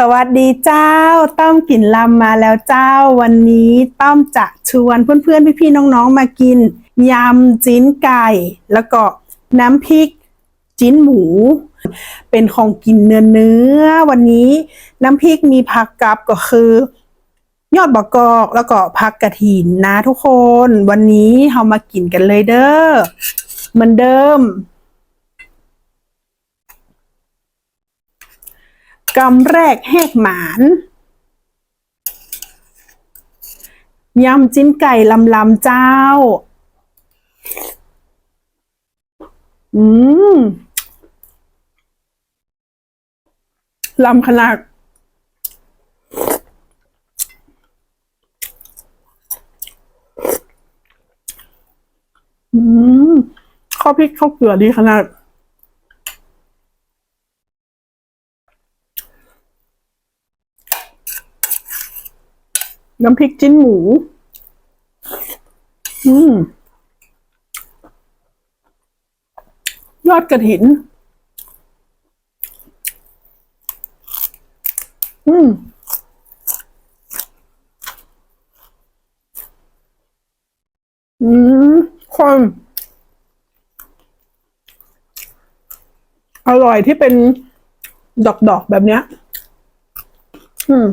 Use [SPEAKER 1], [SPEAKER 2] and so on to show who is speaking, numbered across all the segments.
[SPEAKER 1] สวัสดีเจ้า ต้อมกลิ่นลำมาแล้วเจ้า วันนี้ต้อมจะชวนเพื่อนๆ พี่ๆ น้องๆ มากิน ยำจิ้นไก่ แล้วก็น้ำพริกจิ้นหมู เป็นของกินเนื้อเนื้อๆวันนี้น้ำพริกมีผักกับก็คือ ยอดบกกอกแล้วก็ผักกระถินนะทุกคน วันนี้เรามากินกันเลยเด้อเหมือนเดิม กำแรกแหกหมานยำจิ้นไก่ลำลำเจ้า อืมลำขนาดอืมข้าวพริกข้าวเกลือดีขนาด น้ำพริกจิ้นหมู อืม ยอดกระถิน อืม อืมคนอร่อยที่เป็นดอกๆแบบเนี้ย อืม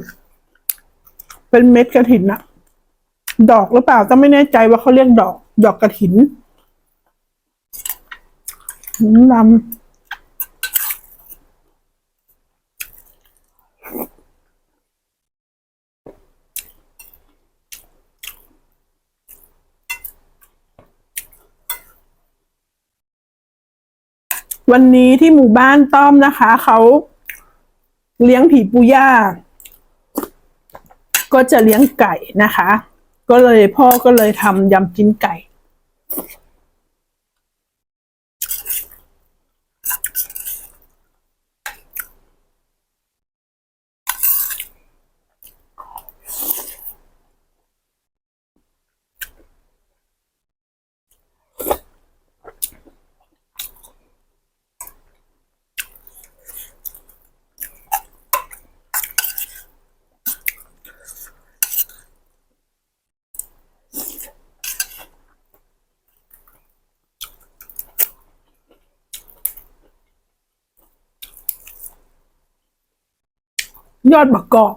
[SPEAKER 1] เป็นเม็ดกระถินอะดอกหรือเปล่าก็ไม่แน่ใจว่าเขาเรียกดอก ดอกกระถินลำวันนี้ที่หมู่บ้านต้อมนะคะ เขาเลี้ยงผีปูย่า ก็จะเลี้ยงไก่นะคะ ก็เลยพ่อก็เลยทำยำจิ้นไก่ ยอดบักกอก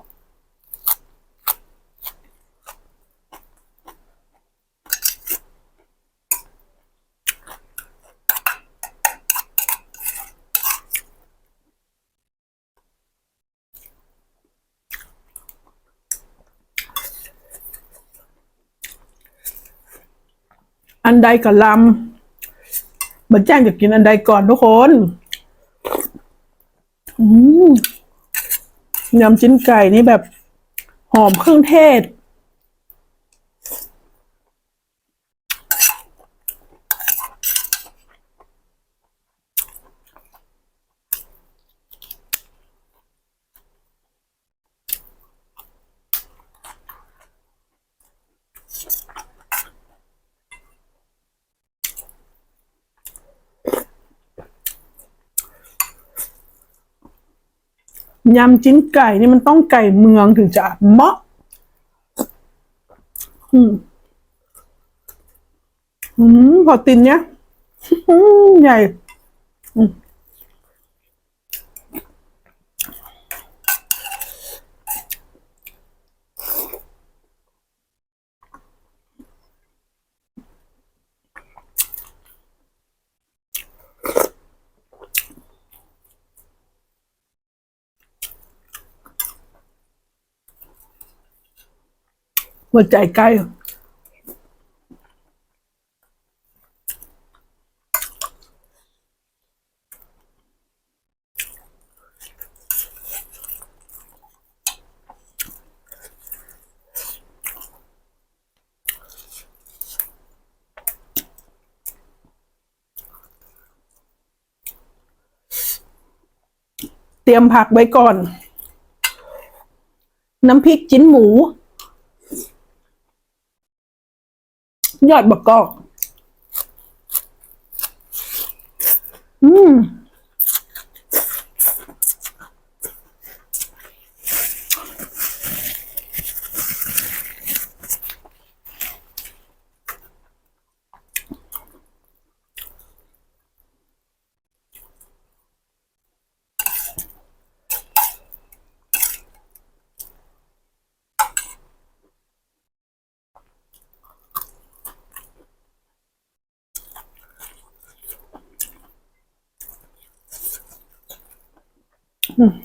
[SPEAKER 1] อันใดกับลำบันแจ้งจะกินอันใดก่อนทุกคน อืม ยำจิ้นไก่นี่แบบหอมเครื่องเทศ ยำจิ้นไก่นี่มันต้องไก่เมืองถึงจะเหมาะอืมอืมพอตินเนี้ยใหญ่ อืม หัวใจไก่เตรียมผักไว้ก่อน น้ำพริกจิ้นหมู ยอดบกกอก 嗯。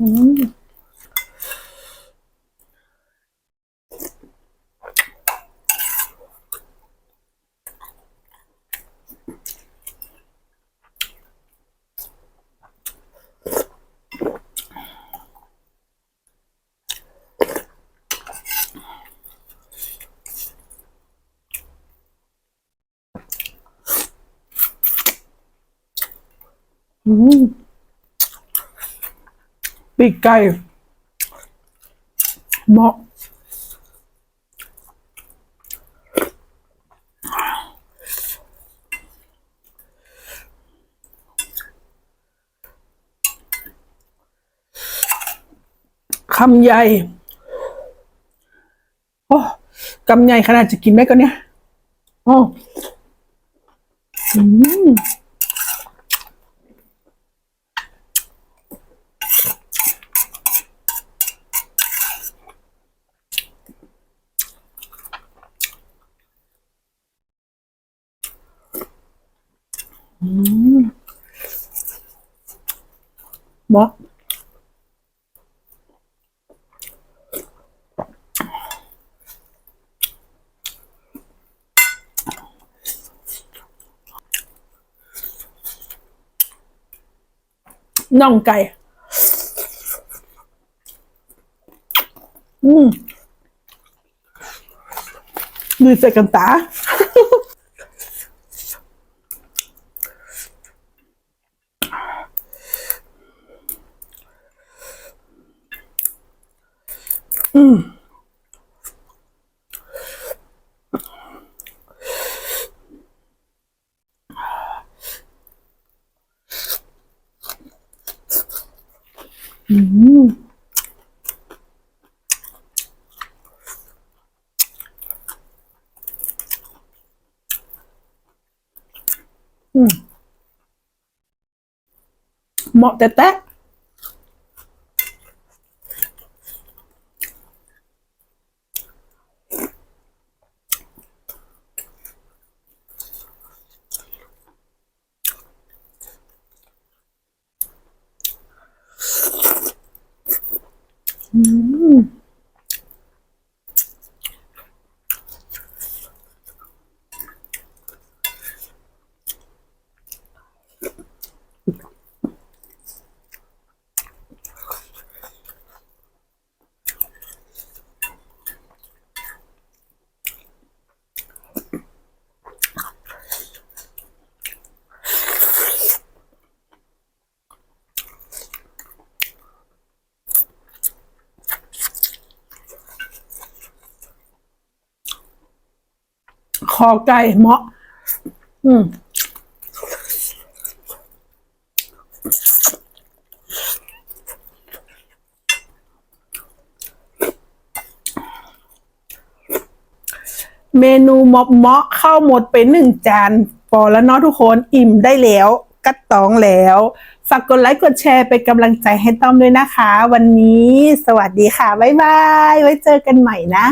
[SPEAKER 1] มอืม ปีกไก่เหมาะคำใหญ่ โอ้กำใหญ่ขนาดจะกินไหมกันเนี่ย โอ้อืม เหมาะน่อง ไก่อืมมือใส่กันตา อืม อืมเหมาะแต่แต่อืม ค อไก่เหมาะ อืมเมนูมอบเมาะเข้าหมดไปหนึ่งจานพอแล้วเนาะทุกคนอิ่มได้แล้ว กัดตองแล้วฝากกดไลค์กดแชร์เป็นกำลังใจให้ต้อมด้วยนะคะ วันนี้สวัสดีค่ะ บ๊ายบาย ไว้เจอกันใหม่นะ